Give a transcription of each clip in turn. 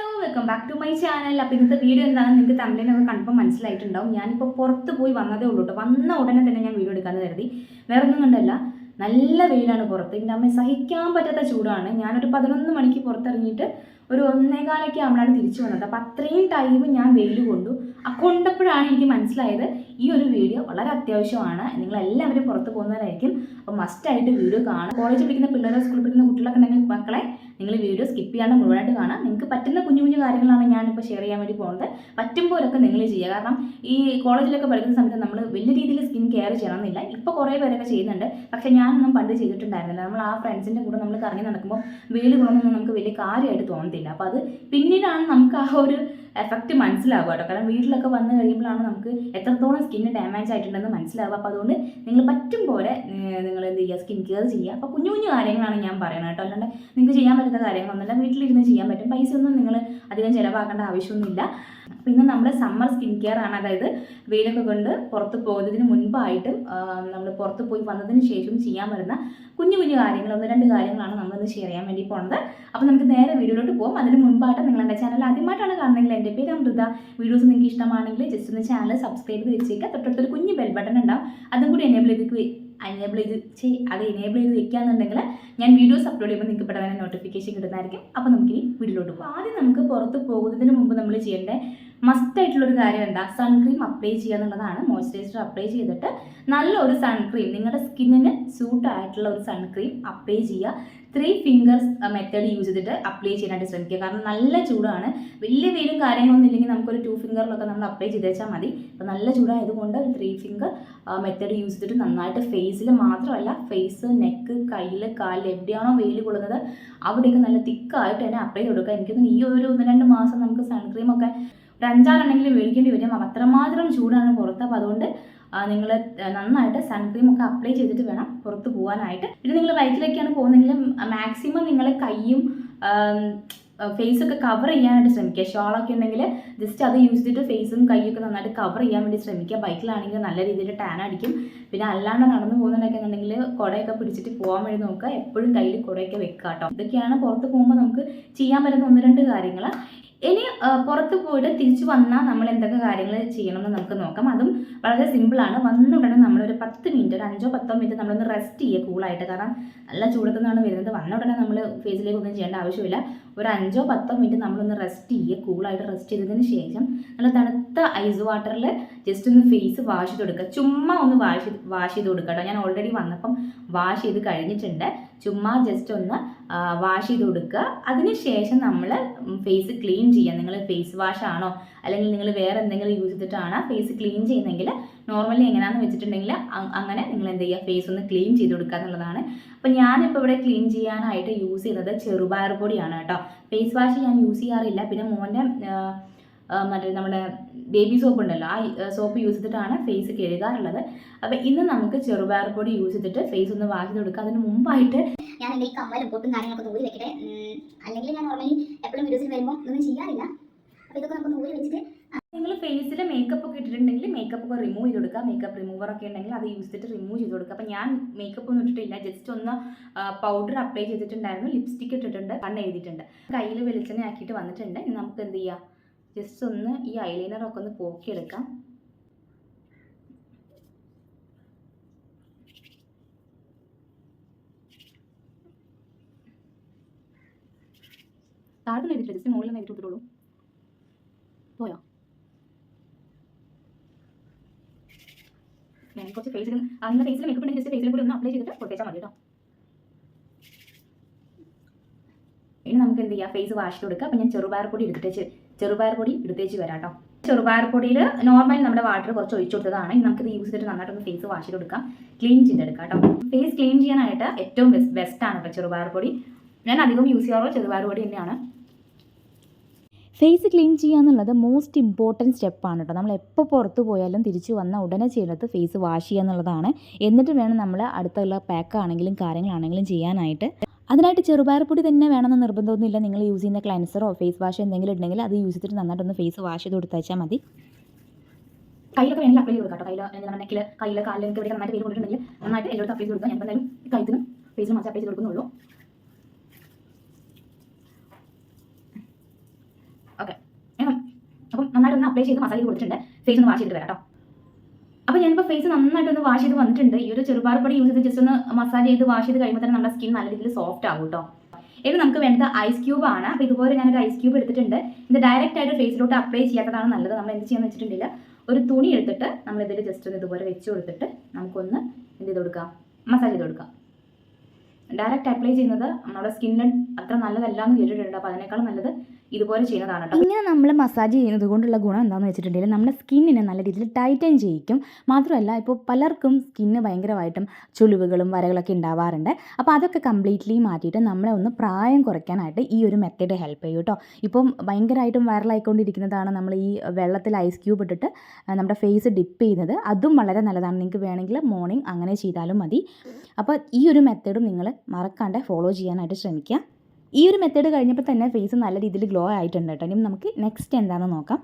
Hello welcome back to my channel അപ്പോൾ ഇന്നത്തെ video എന്താണെന്ന് നിങ്ങൾക്ക് തമിഴിനൊക്കെ കൺഫേം മനസ്സിലായിട്ടുണ്ടാവും. ഞാനിപ്പോൾ പുറത്ത് പോയി വന്നതേ ഉള്ളൂ കേട്ടോ വന്ന ഉടനെ തന്നെ ഞാൻ വീഡിയോ എടുക്കാമെന്ന് കരുതി. വേറെ ഒന്നും കണ്ടല്ല. നല്ല വെയിലാണ് പുറത്ത്. എന്റെ അമ്മ സഹിക്കാൻ പറ്റാത്ത ചൂടാണ്. ഞാനൊരു പതിനൊന്ന് മണിക്ക് പുറത്തിറങ്ങിയിട്ട് ഒരു ഒന്നേകാലൊക്കെ ആകുമ്പോഴാണ് തിരിച്ചു വന്നത്. അപ്പോൾ അത്രയും ടൈം ഞാൻ വെയിൽ കൊണ്ടു. ആ കൊണ്ടപ്പോഴാണ് എനിക്ക് മനസ്സിലായത് ഈ ഒരു വീഡിയോ വളരെ അത്യാവശ്യമാണ്. നിങ്ങൾ എല്ലാവരും പുറത്ത് പോകുന്നവരായിരിക്കും. അപ്പോൾ മസ്റ്റായിട്ട് വീഡിയോ കാണാം. കോളേജ് പഠിക്കുന്ന പിള്ളേരെ സ്കൂളിൽ പഠിക്കുന്ന കുട്ടികളൊക്കെ ഉണ്ടെങ്കിൽ മക്കളെ നിങ്ങൾ വീഡിയോ സ്കിപ്പ് ചെയ്യാണ്ട് മുഴുവനായിട്ട് കാണാം. നിങ്ങൾക്ക് പറ്റുന്ന കുഞ്ഞു കാര്യങ്ങളാണ് ഞാനിപ്പോൾ ഷെയർ ചെയ്യാൻ വേണ്ടി പോകുന്നത്. പറ്റുമ്പോഴൊക്കെ നിങ്ങൾ ചെയ്യുക. കാരണം ഈ കോളേജിലൊക്കെ പഠിക്കുന്ന സമയത്ത് നമ്മൾ വലിയ രീതിയിൽ സ്കിൻ കെയർ ചെയ്യണമെന്നില്ല. ഇപ്പോൾ കുറേ പേരൊക്കെ ചെയ്യുന്നുണ്ട്. പക്ഷേ ഞാനൊന്നും പണ്ട് ചെയ്തിട്ടുണ്ടായിരുന്നില്ല. നമ്മൾ ആ ഫ്രണ്ട്സിന്റെ കൂടെ നമ്മൾ കറങ്ങി നടക്കുമ്പോൾ വെയിൽ കൊണ്ടൊന്നും നമുക്ക് വലിയ കാര്യമായിട്ട് തോന്നത്തില്ല. അപ്പോൾ അത് പിന്നീടാണ് നമുക്ക് ആ ഒരു എഫക്റ്റ് മനസ്സിലാവുക കേട്ടോ. കാരണം വീട്ടിലൊക്കെ വന്നു കഴിയുമ്പോഴാണ് നമുക്ക് എത്രത്തോളം സ്കിന്ന് ഡാമേജ് ആയിട്ടുണ്ടെന്ന് മനസ്സിലാവുക. അപ്പോൾ അതുകൊണ്ട് നിങ്ങൾ പറ്റും പോലെ നിങ്ങൾ എന്ത് ചെയ്യുക? സ്കിൻ കെയർ ചെയ്യുക. അപ്പോൾ കുഞ്ഞു കുഞ്ഞു കാര്യങ്ങളാണ് ഞാൻ പറയുന്നത് കേട്ടോ. അല്ലാണ്ട് നിങ്ങൾക്ക് ചെയ്യാൻ പറ്റുന്ന കാര്യങ്ങളൊന്നുമില്ല. വീട്ടിലിരുന്ന് ചെയ്യാൻ പറ്റും. പൈസ ഒന്നും നിങ്ങൾ അധികം ചിലവാക്കേണ്ട ആവശ്യമൊന്നുമില്ല. പിന്നെ നമ്മുടെ സമ്മർ സ്കിൻ കെയർ ആണ്. അതായത് വെയിലൊക്കെ കൊണ്ട് പുറത്ത് പോകുന്നതിന് മുൻപായിട്ടും നമ്മൾ പുറത്ത് പോയി വന്നതിന് ശേഷം ചെയ്യാൻ വരുന്ന കുഞ്ഞു കുഞ്ഞു കാര്യങ്ങൾ. ഒന്ന് രണ്ട് കാര്യങ്ങളാണ് നമ്മളിന്ന് ഷെയർ ചെയ്യാൻ വേണ്ടി പോകുന്നത് അപ്പോൾ നമുക്ക് നേരെ വീഡിയോയിലോട്ട് പോകും അതിന് മുൻപായിട്ട് നിങ്ങൾ എന്റെ ചാനൽ ആദ്യമായിട്ടാണ് കാണുന്നെങ്കിൽ എന്റെ പേര് അമൃത. വീഡിയോസ് നിങ്ങൾക്ക് ഇഷ്ടമാണെങ്കിൽ ജസ്റ്റ് ഒന്ന് ചാനൽ സബ്സ്ക്രൈബ് ചെയ്ത് വെച്ചേക്കുക തൊട്ടടുത്തൊരു കുഞ്ഞ് ബെൽ ബട്ടൺ ഉണ്ടാവും. അതും കൂടി എനേബിൾ ചെയ്ത് എനേബിൾ ചെയ്ത് ചെയ് അത് എനേബിൾ ചെയ്ത് വെക്കുകയാണെന്നുണ്ടെങ്കിൽ ഞാൻ വീഡിയോസ് അപ്ലോഡ് ചെയ്യുമ്പോൾ നിങ്ങൾക്ക് പെട്ടെന്ന് നോട്ടിഫിക്കേഷൻ കിട്ടുന്നതായിരിക്കും. അപ്പോൾ നമുക്ക് ഇനി വീഡിയോയിലോട്ട് പോകാം ആദ്യം നമുക്ക് പുറത്ത് പോകുന്നതിന് മുമ്പ് നമ്മൾ ചെയ്യേണ്ട മസ്റ്റ് ആയിട്ടുള്ളൊരു കാര്യം എന്താ? സൺക്രീം അപ്ലൈ ചെയ്യുക എന്നുള്ളതാണ്. മോയ്സ്ചറൈസർ അപ്ലൈ ചെയ്തിട്ട് നല്ല നല്ലൊരു സൺക്രീം നിങ്ങളുടെ സ്കിന്നിന് സ്യൂട്ടായിട്ടുള്ള ഒരു സൺക്രീം അപ്ലൈ ചെയ്യുക. ത്രീ ഫിംഗേഴ്സ് മെത്തേഡ് യൂസ് ചെയ്തിട്ട് അപ്ലൈ ചെയ്യാനായിട്ട് ശ്രമിക്കുക. കാരണം നല്ല ചൂടാണ്. വലിയ വെയിലും കാര്യങ്ങളൊന്നും ഇല്ലെങ്കിൽ നമുക്കൊരു ടു ഫിംഗറിലൊക്കെ നമ്മൾ അപ്ലൈ ചെയ്ത് വെച്ചാൽ മതി. അപ്പോൾ നല്ല ചൂടായതുകൊണ്ട് ഒരു ത്രീ ഫിംഗർ മെത്തേഡ് യൂസ് ചെയ്തിട്ട് നന്നായിട്ട് ഫേസിൽ മാത്രമല്ല ഫേസ് നെക്ക് കയ്യിൽ കാലിൽ എവിടെയാണോ വെയിൽ കൊള്ളുന്നത് അവിടെയൊക്കെ നല്ല തിക്കായിട്ട് തന്നെ അപ്ലൈ ചെയ്ത് കൊടുക്കുക. എനിക്ക് ഈ ഒരു ഒന്ന് രണ്ട് മാസം നമുക്ക് സൺക്രീമൊക്കെ ഒരു അഞ്ചാറെണ്ണെങ്കിലും മേടിക്കേണ്ടി വരും. അത്രമാത്രം ചൂടാണ് പുറത്ത്. അപ്പോൾ അതുകൊണ്ട് നിങ്ങൾ നന്നായിട്ട് സൺക്രീം ഒക്കെ അപ്ലൈ ചെയ്തിട്ട് വേണം പുറത്ത് പോകാനായിട്ട്. പിന്നെ നിങ്ങൾ ബൈക്കിലൊക്കെയാണ് പോകുന്നതെങ്കിൽ മാക്സിമം നിങ്ങൾ കൈയും ഫേസ് ഒക്കെ കവർ ചെയ്യാനായിട്ട് ശ്രമിക്കുക. ഷോളൊക്കെ ഉണ്ടെങ്കിൽ ജസ്റ്റ് അത് യൂസ് ചെയ്തിട്ട് ഫേസും കൈയൊക്കെ നന്നായിട്ട് കവർ ചെയ്യാൻ വേണ്ടി ശ്രമിക്കുക. ബൈക്കിലാണെങ്കിൽ നല്ല രീതിയിൽ ടാൻ അടിക്കും. പിന്നെ അല്ലാണ്ട് നടന്നു പോകുന്നുണ്ടൊക്കെ എന്നുണ്ടെങ്കിൽ കുടയൊക്കെ പിടിച്ചിട്ട് പോകാൻ വേണ്ടി നോക്കുക. എപ്പോഴും കയ്യിൽ കുടയൊക്കെ വെക്കുക കേട്ടോ. ഇതൊക്കെയാണ് പുറത്ത് പോകുമ്പോൾ നമുക്ക് ചെയ്യാൻ പറ്റുന്ന ഒന്ന് രണ്ട് കാര്യങ്ങൾ ഇനി പുറത്ത് പോയിട്ട് തിരിച്ചു വന്നാൽ നമ്മൾ എന്തൊക്കെ കാര്യങ്ങൾ ചെയ്യണമെന്ന് നമുക്ക് നോക്കാം. അതും വളരെ സിമ്പിളാണ് വന്ന ഉടനെ നമ്മളൊരു പത്ത് മിനിറ്റ് ഒരു അഞ്ചോ പത്തോ മിനിറ്റ് നമ്മളൊന്ന് റെസ്റ്റ് ചെയ്യുക കൂളായിട്ട് കാരണം നല്ല ചൂടത്തു നിന്നാണ് വരുന്നത്. വന്ന ഉടനെ നമ്മൾ ഫേസിലേക്ക് ഒന്നും ചെയ്യേണ്ട ആവശ്യമില്ല. ഒരു അഞ്ചോ പത്തോ മിനിറ്റ് നമ്മളൊന്ന് റെസ്റ്റ് ചെയ്യുക കൂളായിട്ട് റെസ്റ്റ് ചെയ്തതിന് ശേഷം നല്ല തണുത്ത ഐസ് വാട്ടറിൽ ജസ്റ്റ് ഒന്ന് ഫേസ് വാഷ് ചെയ്ത് കൊടുക്കുക ചുമ്മാ ഒന്ന് വാഷ് വാഷ് ചെയ്ത് കൊടുക്കുക ഞാൻ ഓൾറെഡി വന്നപ്പം വാഷ് ചെയ്ത് കഴിഞ്ഞിട്ടുണ്ട്. ചുമ്മാ ജസ്റ്റ് ഒന്ന് വാഷ് ചെയ്ത് കൊടുക്കുക അതിനുശേഷം നമ്മൾ ഫേസ് ക്ലീൻ ചെയ്യുക നിങ്ങൾ ഫേസ് വാഷ് ആണോ? അല്ലെങ്കിൽ നിങ്ങൾ വേറെ എന്തെങ്കിലും യൂസ് ചെയ്തിട്ടാണ് ഫേസ് ക്ലീൻ ചെയ്യുന്നതെങ്കിൽ നോർമലി എങ്ങനെയാണെന്ന് വെച്ചിട്ടുണ്ടെങ്കിൽ അങ്ങനെ നിങ്ങൾ എന്ത് ചെയ്യുക ഫേസ് ഒന്ന് ക്ലീൻ ചെയ്ത് കൊടുക്കുക എന്നുള്ളതാണ്. അപ്പോൾ ഞാനിപ്പോൾ ഇവിടെ ക്ലീൻ ചെയ്യാനായിട്ട് യൂസ് ചെയ്യുന്നത് ചെറുപയർ പൊടിയാണ് കേട്ടോ ഫേസ് വാഷ് ഞാൻ യൂസ് ചെയ്യാറില്ല. പിന്നെ മോന്റെ മറ്റേ നമ്മുടെ ബേബി സോപ്പ് ഉണ്ടല്ലോ ആ സോപ്പ് യൂസ് ചെയ്തിട്ടാണ് ഫേസ് കഴുകാറുള്ളത് അപ്പോൾ ഇന്ന് നമുക്ക് ചെറുപയർ പൊടി യൂസ് ചെയ്തിട്ട് ഫേസ് ഒന്ന് വാഷ് ചെയ്ത് കൊടുക്കുക അതിന് മുമ്പായിട്ട് ഞാൻ എന്റെ ഈ കമ്മലും പൊട്ടും കാര്യങ്ങളൊക്കെ ഊരി വെക്കട്ടെ. അല്ലെങ്കിൽ ഞാൻ നോർമലി എപ്പോഴും വീഡിയോസിൽ വരുമ്പോൾ ഒന്നും ചെയ്യാറില്ല. അപ്പോൾ ഇതൊക്കെ നമുക്ക് ഊരി വെച്ചിട്ട് നിങ്ങൾ ഫേസിൽ മേക്കപ്പ് ഒക്കെ ഇട്ടിട്ടുണ്ടെങ്കിൽ മേക്കപ്പ് ഒക്കെ റിമൂവ് ചെയ്ത് കൊടുക്കുക മേക്കപ്പ് റിമൂവർ ഒക്കെ ഉണ്ടെങ്കിൽ അത് യൂസ് ചെയ്തിട്ട് റിമൂവ് ചെയ്ത് കൊടുക്കുക അപ്പോൾ ഞാൻ മേക്കപ്പ് ഒന്നും ഇട്ടിട്ടില്ല. ജസ്റ്റ് ഒന്ന് പൗഡർ അപ്ലൈ ചെയ്തിട്ടുണ്ടായിരുന്നു. ലിപ്സ്റ്റിക് ഇട്ടിട്ടുണ്ട്. കണ്ണ് എഴുതിയിട്ടുണ്ട് കയ്യിൽ വെളിച്ചെണ്ണ ആക്കിയിട്ട് വന്നിട്ടുണ്ട് നമുക്ക് എന്ത് ചെയ്യാം? ജസ്റ്റ് ഒന്ന് ഈ ഐലൈനർ ഒക്കെ ഒന്ന് പോക്കിയെടുക്കാം. താഴെ എഴുതിയിട്ടില്ല ജസ്റ്റ് മുകളിൽ നേരിട്ട് കൊടുത്തിട്ടുള്ളൂ പോയോ? ഞാൻ കുറച്ച് ഫേസിൽ അങ്ങനെ ഫേസിൽ മേക്കപ്പ് ഉണ്ടെങ്കിൽ ജസ്റ്റ് ഫേസിൽ കൂടി ഒന്ന് അപ്ലൈ ചെയ്തിട്ട് കൊടുത്തേച്ചാൽ മതി കേട്ടോ. ഇനി നമുക്ക് എന്ത് ചെയ്യാം? ഫേസ് വാഷ് കൊടുക്കുക അപ്പം ഞാൻ ചെറുപയർ കൂടി എടുത്തിട്ട് ചെറുപയർ പൊടി എടുത്തേച്ച് വരാം കേട്ടോ ചെറുപയർ പൊടിയിൽ നോർമലി നമ്മുടെ വാട്ടർ കുറച്ച് ഒഴിച്ചു കൊടുത്തതാണ്. നമുക്കിത് യൂസ് ചെയ്തിട്ട് നന്നായിട്ടൊന്ന് ഫേസ് വാഷ് ചെയ്ത് കൊടുക്കാം. ക്ലീൻ ചെയ്തെടുക്കാം കേട്ടോ. ഫേസ് ക്ലീൻ ചെയ്യാനായിട്ട് ഏറ്റവും ബെസ്റ്റ് ബെസ്റ്റ് ആണ് കേട്ടോ ചെറുപയർ പൊടി. ഞാൻ അധികം യൂസ് ചെയ്യാറുള്ള ചെറുപയർ പൊടി തന്നെയാണ്. ഫേസ് ക്ലീൻ ചെയ്യുക എന്നുള്ളത് മോസ്റ്റ് ഇമ്പോർട്ടന്റ് സ്റ്റെപ്പാണ് കേട്ടോ. നമ്മൾ എപ്പോൾ പുറത്ത് പോയാലും തിരിച്ചു വന്ന ഉടനെ ചെയ്യുന്നത് ഫേസ് വാഷ് ചെയ്യുക എന്നുള്ളതാണ്. എന്നിട്ട് വേണം നമ്മൾ അടുത്തുള്ള പാക്ക് ആണെങ്കിലും കാര്യങ്ങളാണെങ്കിലും ചെയ്യാനായിട്ട്. അതിനായിട്ട് ചെറുപയർപ്പൊടി തന്നെ വേണമെന്ന് നിർബന്ധമൊന്നുമില്ല നിങ്ങൾ യൂസ് ചെയ്യുന്ന ക്ലൻസറോ ഫേസ് വാഷ് എന്തെങ്കിലും ഉണ്ടെങ്കിൽ അത് യൂസ് ചെയ്തിട്ട് നന്നായിട്ടൊന്ന് ഫേസ് വാഷ് ചെയ്ത് കൊടുത്താൽ മതി. കയ്യിലൊക്കെ വേണമെങ്കിൽ അപ്ലൈ ചെയ്ത് കൊടുക്കാം കയ്യിൽ കാലിലൊക്കെ നന്നായിട്ട് പേര് കൊണ്ടിട്ടുണ്ടെങ്കിൽ നന്നായിട്ട് എല്ലായിടത്തും അപ്ലൈ ചെയ്ത് കൊടുക്കാം. ഞാൻ എന്തായാലും ഈ കഴുത്തിന് ഫേസിൽ മാത്രമേ അപ്ലൈ ചെയ്ത് കൊടുക്കുന്നുള്ളൂ. അപ്പം നന്നായിട്ടൊന്ന് അപ്ലൈ ചെയ്ത് മസാജ് കൊടുത്തിട്ടുണ്ട്. ഫേസ് ഒന്ന് വാഷ് ചെയ്തിട്ട് വരാം കേട്ടോ. അപ്പോൾ ഞാനിപ്പോൾ ഫേസ് നന്നായിട്ട് ഒന്ന് വാഷ് ചെയ്ത് വന്നിട്ടുണ്ട്. ഈ ഒരു ചെറുപാറപ്പൊടി യൂസ് ചെയ്ത് ജസ്റ്റ് ഒന്ന് മസാജ് ചെയ്ത് വാഷ് ചെയ്ത് കഴിയുമ്പോൾ തന്നെ നമ്മുടെ സ്കിൻ നല്ല രീതിയിൽ സോഫ്റ്റ് ആകും കേട്ടോ ഇനി നമുക്ക് വേണ്ടത് ഐസ് ക്യൂബ് ആണ്. അപ്പോൾ ഇതുപോലെ ഞാനൊരു ഐസ് ക്യൂബ് എടുത്തിട്ടുണ്ട്. ഇത് ഡയറക്റ്റ് ആയിട്ട് ഫേസിലോട്ട് അപ്ലൈ ചെയ്യാത്തതാണ് നല്ലത്. നമ്മൾ എന്ത് ചെയ്യാന്ന് വെച്ചിട്ടുണ്ടെങ്കിൽ ഒരു തുണി എടുത്തിട്ട് നമ്മൾ ഇതിൽ ജസ്റ്റ് ഒന്ന് ഇതുപോലെ വെച്ച് കൊടുത്തിട്ട് നമുക്കൊന്ന് എന്ത് ചെയ്ത് കൊടുക്കാം? മസാജ് ചെയ്ത് കൊടുക്കാം. ഡയറക്റ്റ് അപ്ലൈ ചെയ്യുന്നത് നമ്മുടെ സ്കിന്നിന് അത്ര നല്ലതല്ല എന്ന് കേട്ടിട്ടുണ്ട്. അപ്പോൾ അതിനേക്കാളും നല്ലത് ഇതുപോലെ ചെയ്യുന്നതാണ് കേട്ടോ. ഇങ്ങനെ നമ്മൾ മസാജ് ചെയ്യുന്നത് കൊണ്ടുള്ള ഗുണം എന്താണെന്ന് വെച്ചിട്ടുണ്ടെങ്കിൽ നമ്മുടെ സ്കിന്നിനെ നല്ല രീതിയിൽ ടൈറ്റൻ ചെയ്യിക്കും. മാത്രമല്ല ഇപ്പോൾ പലർക്കും സ്കിന്ന് ഭയങ്കരമായിട്ടും ചുളിവുകളും വരകളൊക്കെ ഉണ്ടാവാറുണ്ട്. അപ്പോൾ അതൊക്കെ കംപ്ലീറ്റ്ലി മാറ്റിയിട്ട് നമ്മളെ ഒന്ന് പ്രായം കുറയ്ക്കാനായിട്ട് ഈ ഒരു മെത്തേഡ് ഹെൽപ്പ് ചെയ്യും കേട്ടോ. ഇപ്പം ഭയങ്കരമായിട്ടും വൈറലായിക്കൊണ്ടിരിക്കുന്നതാണ് നമ്മൾ ഈ വെള്ളത്തിൽ ഐസ് ക്യൂബ് ഇട്ടിട്ട് നമ്മുടെ ഫേസ് ഡിപ്പ് ചെയ്യുന്നത്. അതും വളരെ നല്ലതാണ്. നിങ്ങൾക്ക് വേണമെങ്കിൽ മോർണിംഗ് അങ്ങനെ ചെയ്താലും മതി. അപ്പോൾ ഈ ഒരു മെത്തേഡും നിങ്ങൾ മറക്കാണ്ട് ഫോളോ ചെയ്യാനായിട്ട് ശ്രമിക്കുക. ഈ ഒരു മെത്തേഡ് കഴിഞ്ഞപ്പോൾ തന്നെ ഫേസ് നല്ല രീതിയിൽ ഗ്ലോ ആയിട്ടുണ്ട് കേട്ടോ. ഇനി നമുക്ക് നെക്സ്റ്റ് എന്താണെന്ന് നോക്കാം.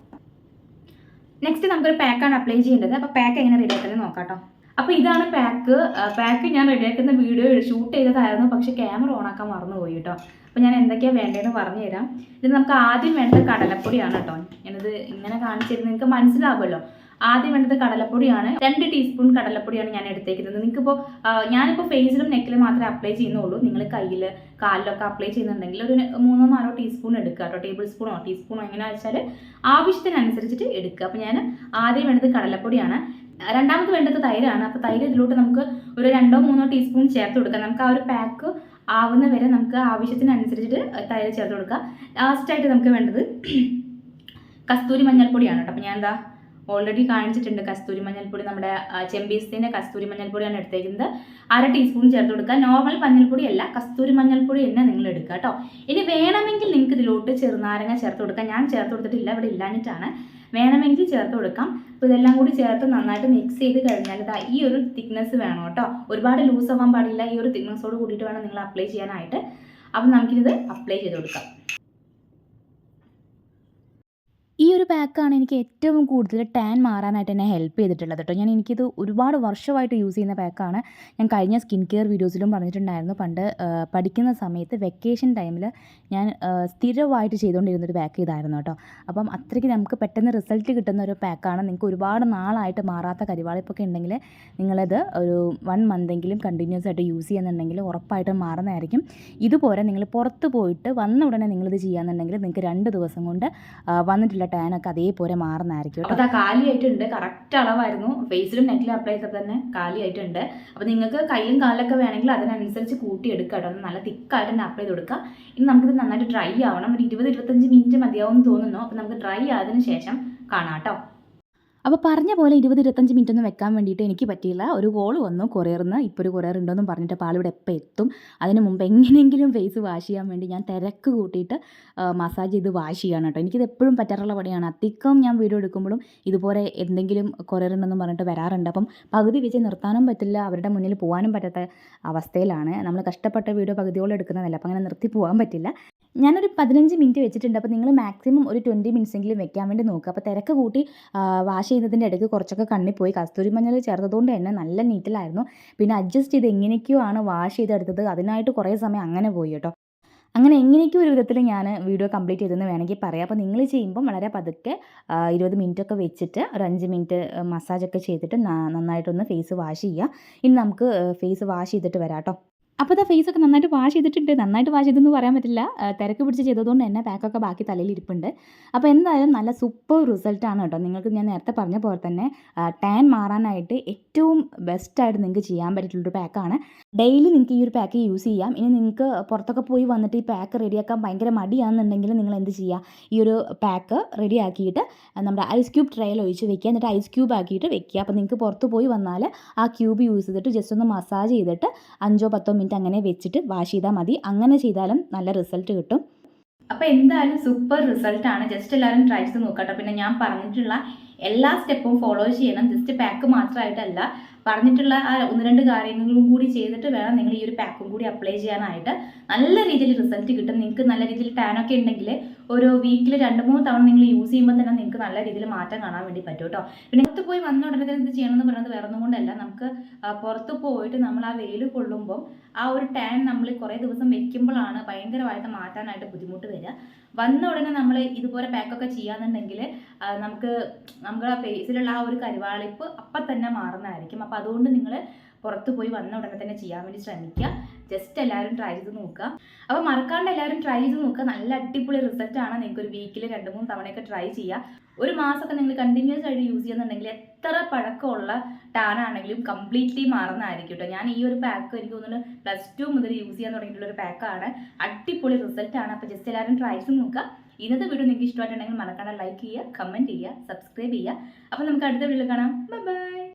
നെക്സ്റ്റ് നമുക്കൊരു പാക്കാണ് അപ്ലൈ ചെയ്യേണ്ടത്. അപ്പോൾ പാക്ക് എങ്ങനെ റെഡി ആക്കുന്നത് നോക്കാം കേട്ടോ. അപ്പോൾ ഇതാണ് പാക്ക് പാക്ക് ഞാൻ റെഡിയാക്കുന്ന വീഡിയോ ഷൂട്ട് ചെയ്തതായിരുന്നു. പക്ഷേ ക്യാമറ ഓണാക്കാൻ മറന്നുപോയി കേട്ടോ. അപ്പോൾ ഞാൻ എന്തൊക്കെയാണ് വേണ്ടതെന്ന് പറഞ്ഞു തരാം ഇത് നമുക്ക് ആദ്യം വേണ്ടത് കടലപ്പൊടിയാണ് കേട്ടോ. ഞാനിത് ഇങ്ങനെ കാണിച്ചിരുന്നത്. നിങ്ങൾക്ക് മനസ്സിലാവുമല്ലോ. ആദ്യം വേണ്ടത് കടലപ്പൊടിയാണ്. രണ്ട് ടീസ്പൂൺ കടലപ്പൊടിയാണ് ഞാൻ എടുത്തേക്കുന്നത്. നിങ്ങൾക്കിപ്പോൾ ഞാനിപ്പോൾ ഫേസിലും നെക്കിലും മാത്രമേ അപ്ലൈ ചെയ്യുന്നുള്ളൂ. നിങ്ങൾ കയ്യിൽ കാലിലൊക്കെ അപ്ലൈ ചെയ്യുന്നുണ്ടെങ്കിൽ ഒരു മൂന്നോ നാലോ ടീസ്പൂൺ എടുക്കുക കേട്ടോ. ടേബിൾ സ്പൂണോ ടീസ്പൂണോ എങ്ങനെയാ വെച്ചാൽ ആവശ്യത്തിനനുസരിച്ചിട്ട് എടുക്കുക. അപ്പോൾ ഞാൻ ആദ്യം വേണ്ടത് കടലപ്പൊടിയാണ്. രണ്ടാമത് വേണ്ടത് തൈരാണ്. അപ്പോൾ തൈര് ഇതിലോട്ട് നമുക്ക് ഒരു രണ്ടോ മൂന്നോ ടീസ്പൂൺ ചേർത്ത് കൊടുക്കാം. നമുക്ക് ആ ഒരു പാക്ക് ആവുന്ന വരെ നമുക്ക് ആവശ്യത്തിനനുസരിച്ചിട്ട് തൈര് ചേർത്ത് കൊടുക്കുക ലാസ്റ്റായിട്ട് നമുക്ക് വേണ്ടത് കസ്തൂരി മഞ്ഞൾപ്പൊടിയാണ് കേട്ടോ. അപ്പോൾ ഞാൻ എന്താ ഓൾറെഡി കാണിച്ചിട്ടുണ്ട് കസ്തൂരി മഞ്ഞൾപ്പൊടി നമ്മുടെ ചെമ്പീസിന്റെ കസ്തൂരി മഞ്ഞൾപ്പൊടിയാണ് എടുത്തേക്കുന്നത്. അര ടീസ്പൂൺ ചേർത്ത് കൊടുക്കുക. നോർമൽ മഞ്ഞൾപ്പൊടി അല്ല കസ്തൂരി മഞ്ഞൾപ്പൊടി തന്നെ നിങ്ങൾ എടുക്കുക കേട്ടോ. ഇനി വേണമെങ്കിൽ നിങ്ങൾക്ക് ഇതിലോട്ട് ചെറുനാരങ്ങ ചേർത്ത് കൊടുക്കാം. ഞാൻ ചേർത്ത് കൊടുത്തിട്ടില്ല ഇവിടെ ഇല്ലാഞ്ഞിട്ടാണ്. വേണമെങ്കിൽ ചേർത്ത് കൊടുക്കാം. അപ്പോൾ ഇതെല്ലാം കൂടി ചേർത്ത് നന്നായിട്ട് മിക്സ് ചെയ്ത് കഴിഞ്ഞാൽ ഇതാ ഈ ഒരു തിക്നെസ് വേണം കേട്ടോ. ഒരുപാട് ലൂസ് ആവാൻ പാടില്ല. ഈ ഒരു തിക്നെസ്സോട് കൂടിയിട്ട് വേണം നിങ്ങൾ അപ്ലൈ ചെയ്യാനായിട്ട്. അപ്പം നമുക്കിത് അപ്ലൈ ചെയ്ത് കൊടുക്കാം ഈ ഒരു പാക്കാണ് എനിക്ക് ഏറ്റവും കൂടുതൽ ടാൻ മാറാനായിട്ട് എന്നെ ഹെൽപ്പ് ചെയ്തിട്ടുള്ളത് കേട്ടോ ഞാൻ എനിക്കിത് ഒരുപാട് വർഷമായിട്ട് യൂസ് ചെയ്യുന്ന പാക്കാണ് ഞാൻ കഴിഞ്ഞ സ്കിൻ കെയർ വീഡിയോസിലും പറഞ്ഞിട്ടുണ്ടായിരുന്നു. പണ്ട് പഠിക്കുന്ന സമയത്ത് വെക്കേഷൻ ടൈമിൽ ഞാൻ സ്ഥിരമായിട്ട് ചെയ്തുകൊണ്ടിരുന്നൊരു പാക്ക് ഇതായിരുന്നു കേട്ടോ അപ്പം അത്രയ്ക്ക് നമുക്ക് പെട്ടെന്ന് റിസൾട്ട് കിട്ടുന്ന ഒരു പാക്കാണ് നിങ്ങൾക്ക് ഒരുപാട് നാളായിട്ട് മാറാത്ത കരിവാളിപ്പൊക്കെ ഉണ്ടെങ്കിൽ നിങ്ങളത് ഒരു വൺ മന്തെങ്കിലും കണ്ടിന്യൂസ് ആയിട്ട് യൂസ് ചെയ്യുന്നുണ്ടെങ്കിൽ ഉറപ്പായിട്ടും മാറുന്നതായിരിക്കും. ഇതുപോലെ നിങ്ങൾ പുറത്ത് പോയിട്ട് വന്ന ഉടനെ നിങ്ങളിത് ചെയ്യാന്നുണ്ടെങ്കിൽ നിങ്ങൾക്ക് രണ്ട് ദിവസം കൊണ്ട് വന്നിട്ടുള്ള വന്നിട്ടുള്ള ടാനൊക്കെ അതേപോലെ മാറുന്നതായിരിക്കും അപ്പോൾ അത് കാലിയായിട്ടുണ്ട്. കറക്റ്റ് അളവായിരുന്നു. ഫേസിലും നെക്കിലും അപ്ലൈ ചെയ്തപ്പോൾ തന്നെ കാലിയായിട്ടുണ്ട്. അപ്പോൾ നിങ്ങൾക്ക് കയ്യിലും കാലിലൊക്കെ വേണമെങ്കിൽ അതിനനുസരിച്ച് കൂട്ടി എടുക്കുക കേട്ടോ. നല്ല തിക്കായിട്ട് തന്നെ അപ്ലൈ ചെയ്ത് കൊടുക്കുക ഇനി നമുക്കിത് നന്നായിട്ട് ഡ്രൈ ആവണം. ഒരു ഇരുപത് ഇരുപത്തഞ്ച് മിനിറ്റ് മതിയാവും തോന്നുന്നു. അപ്പോൾ നമുക്ക് ഡ്രൈ ആയതിനു ശേഷം കാണാം കേട്ടോ. അപ്പോൾ പറഞ്ഞ പോലെ ഇരുപത് ഇരുപത്തഞ്ച് മിനിറ്റ് ഒന്നും വെക്കാൻ വേണ്ടിയിട്ട് എനിക്ക് പറ്റിയില്ല. ഒരു കോൾ വന്നു കൊറിയറിന്ന് ഇപ്പോൾ ഒരു കൊറിയർ ഉണ്ടെന്നും പറഞ്ഞിട്ട് അപ്പോൾ ആളിവിടെ എപ്പോൾ എത്തും? അതിന് മുമ്പ് എങ്ങനെയെങ്കിലും ഫേസ് വാഷ് ചെയ്യാൻ വേണ്ടി ഞാൻ തിരക്ക് കൂട്ടിയിട്ട് മസാജ് ചെയ്ത് വാഷ് ചെയ്യണം കേട്ടോ എനിക്കിത് എപ്പോഴും പറ്റാറുള്ള പണിയാണ്. അധികം ഞാൻ വീഡിയോ എടുക്കുമ്പോഴും ഇതുപോലെ എന്തെങ്കിലും കൊറിയർ ഉണ്ടെന്നും പറഞ്ഞിട്ട് വരാറുണ്ട്. അപ്പം പകുതി വെച്ച് നിർത്താനും പറ്റില്ല. അവരുടെ മുന്നിൽ പോകാനും പറ്റാത്ത അവസ്ഥയിലാണ്. നമ്മൾ കഷ്ടപ്പെട്ട വീഡിയോ പകുതിയോളം എടുക്കുന്നതല്ല. അപ്പം അങ്ങനെ നിർത്തി പോകാൻ പറ്റില്ല. ഞാനൊരു പതിനഞ്ച് മിനിറ്റ് വെച്ചിട്ടുണ്ട്. അപ്പോൾ നിങ്ങൾ മാക്സിമം ഒരു ട്വന്റി മിനിറ്റ്സെങ്കിലും വെക്കാൻ വേണ്ടി നോക്കുക അപ്പോൾ തിരക്ക് കൂട്ടി വാഷ് ചെയ്യുന്നതിന്റെ ഇടയ്ക്ക് കുറച്ചൊക്കെ കണ്ണി പോയി. കസ്തൂരി മഞ്ഞൾ ചേർത്തതുകൊണ്ട് തന്നെ നല്ല നീറ്റിലായിരുന്നു. പിന്നെ അഡ്ജസ്റ്റ് ചെയ്ത് എങ്ങനെയൊക്കെയോ ആണ് വാഷ് ചെയ്തെടുത്തത് അതിനായിട്ട് കുറേ സമയം അങ്ങനെ പോയി കേട്ടോ. അങ്ങനെ എങ്ങനെയൊക്കെ ഒരു വിധത്തിൽ ഞാൻ വീഡിയോ കംപ്ലീറ്റ് ചെയ്തെന്ന് വേണമെങ്കിൽ പറയാം. അപ്പോൾ നിങ്ങൾ ചെയ്യുമ്പോൾ വളരെ പതുക്കെ ഇരുപത് മിനിറ്റ് ഒക്കെ വെച്ചിട്ട് ഒരു അഞ്ച് മിനിറ്റ് മസാജൊക്കെ ചെയ്തിട്ട് നന്നായിട്ടൊന്ന് ഫേസ് വാഷ് ചെയ്യുക. ഇനി നമുക്ക് ഫേസ് വാഷ് ചെയ്തിട്ട് വരാം കേട്ടോ. അപ്പോൾ അത് ഫേസ് ഒക്കെ നന്നായിട്ട് വാഷ് ചെയ്തിട്ടുണ്ട്. നന്നായിട്ട് വാഷ് ചെയ്തെന്ന് പറയാൻ പറ്റില്ല. തിരക്ക് പിടിച്ച് ചെയ്തതുകൊണ്ട് തന്നെ പാക്കൊക്കെ ബാക്കി തലയിൽ ഇരിപ്പുണ്ട്. അപ്പോൾ എന്തായാലും നല്ല സൂപ്പർ റിസൾട്ടാണ് കേട്ടോ. നിങ്ങൾക്ക് ഞാൻ നേരത്തെ പറഞ്ഞ പോലെ തന്നെ ടാൻ മാറാനായിട്ട് ഏറ്റവും ബെസ്റ്റായിട്ട് നിങ്ങൾക്ക് ചെയ്യാൻ പറ്റിയിട്ടുള്ളൊരു പാക്കാണ് ഡെയിലി നിങ്ങൾക്ക് ഈ ഒരു പാക്ക് യൂസ് ചെയ്യാം. ഇനി നിങ്ങൾക്ക് പുറത്തൊക്കെ പോയി വന്നിട്ട് ഈ പാക്ക് റെഡിയാക്കാൻ ഭയങ്കര മടിയാണെന്നുണ്ടെങ്കിൽ നിങ്ങൾ എന്ത് ചെയ്യുക ഈ ഒരു പാക്ക് റെഡിയാക്കിയിട്ട് നമ്മുടെ ഐസ് ക്യൂബ് ട്രയൽ ഒഴിച്ച് വെക്കുക. എന്നിട്ട് ഐസ് ക്യൂബ് ആക്കിയിട്ട് വെക്കുക. അപ്പോൾ നിങ്ങൾക്ക് പുറത്ത് പോയി വന്നാൽ ആ ക്യൂബ് യൂസ് ചെയ്തിട്ട് ജസ്റ്റ് ഒന്ന് മസാജ് ചെയ്തിട്ട് അഞ്ചോ പത്തോ മിനിറ്റ് അങ്ങനെ വെച്ചിട്ട് വാഷ് ചെയ്താൽ മതി. അങ്ങനെ ചെയ്താലും നല്ല റിസൾട്ട് കിട്ടും. അപ്പോൾ എന്തായാലും സൂപ്പർ റിസൾട്ടാണ് ജസ്റ്റ് എല്ലാവരും ട്രൈ ചെയ്ത് നോക്കട്ടെ. പിന്നെ ഞാൻ പറഞ്ഞിട്ടുള്ള എല്ലാ സ്റ്റെപ്പും ഫോളോ ചെയ്യണം. ജസ്റ്റ് പാക്ക് മാത്രമായിട്ടല്ല പറഞ്ഞിട്ടുള്ള ആ ഒന്ന് രണ്ട് കാര്യങ്ങളും കൂടി ചെയ്തിട്ട് വേണം നിങ്ങൾ ഈ ഒരു പാക്കും കൂടി അപ്ലൈ ചെയ്യാനായിട്ട്. നല്ല രീതിയിൽ റിസൾട്ട് കിട്ടും. നിങ്ങൾക്ക് നല്ല രീതിയിൽ ടാൻ ഒക്കെ ഉണ്ടെങ്കിൽ ഒരു വീക്കിൽ രണ്ട് മൂന്ന് തവണ നിങ്ങൾ യൂസ് ചെയ്യുമ്പോൾ തന്നെ നിങ്ങൾക്ക് നല്ല രീതിയിൽ മാറ്റം കാണാൻ വേണ്ടി പറ്റും കേട്ടോ പിന്നെ പുറത്ത് പോയി വന്ന ഉടനെ തന്നെ ഇത് ചെയ്യണമെന്ന് പറയുന്നത് വേറെ ഒന്നും കൊണ്ടല്ല. നമുക്ക് പുറത്ത് പോയിട്ട് നമ്മൾ ആ വെയിൽ കൊള്ളുമ്പോൾ ആ ഒരു ടാൻ നമ്മൾ കുറേ ദിവസം വെക്കുമ്പോഴാണ് ഭയങ്കരമായിട്ട് മാറ്റാനായിട്ട് ബുദ്ധിമുട്ട് വരിക. വന്ന ഉടനെ നമ്മൾ ഇതുപോലെ പാക്കൊക്കെ ചെയ്യാന്നുണ്ടെങ്കിൽ നമുക്ക് നമ്മുടെ ഫേസിലുള്ള ആ ഒരു കരുവാളിപ്പ് അപ്പം തന്നെ മാറുന്നതായിരിക്കും. അപ്പോൾ അതുകൊണ്ട് നിങ്ങൾ പുറത്ത് പോയി വന്ന ഉടനെ തന്നെ ചെയ്യാൻ വേണ്ടി ശ്രമിക്കുക. ജസ്റ്റ് എല്ലാവരും ട്രൈ ചെയ്ത് നോക്കുക. അപ്പോൾ മറക്കാണ്ട് എല്ലാവരും ട്രൈ ചെയ്ത് നോക്കുക. നല്ല അടിപൊളി റിസൾട്ട് ആണ്. നിങ്ങൾക്ക് ഒരു വീക്കിൽ രണ്ട് മൂന്ന് തവണയൊക്കെ ട്രൈ ചെയ്യുക ഒരു മാസമൊക്കെ നിങ്ങൾ കണ്ടിന്യൂസ് ആയിട്ട് യൂസ് ചെയ്യുന്നുണ്ടെങ്കിൽ എത്ര പഴക്കമുള്ള ടാൻ ആണെങ്കിലും കംപ്ലീറ്റ്ലി മാറുന്നതായിരിക്കും കേട്ടോ ഞാൻ ഈ ഒരു പാക്ക് എനിക്ക് തോന്നുന്നു പ്ലസ് ടു മുതൽ യൂസ് ചെയ്യാൻ തുടങ്ങിയിട്ടുള്ള ഒരു പാക്കാണ് അടിപൊളി റിസൾട്ട് ആണ്. അപ്പോൾ ജസ്റ്റ് എല്ലാവരും ട്രൈ ചെയ്ത് നോക്കുക. ഇന്നത്തെ വീഡിയോ നിങ്ങൾക്ക് ഇഷ്ടമായിട്ടുണ്ടെങ്കിൽ മറക്കാണ്ട് ലൈക്ക് ചെയ്യുക കമന്റ് ചെയ്യുക സബ്സ്ക്രൈബ് ചെയ്യുക. അപ്പോൾ നമുക്ക് അടുത്ത വീഡിയോ കാണാം. ബൈ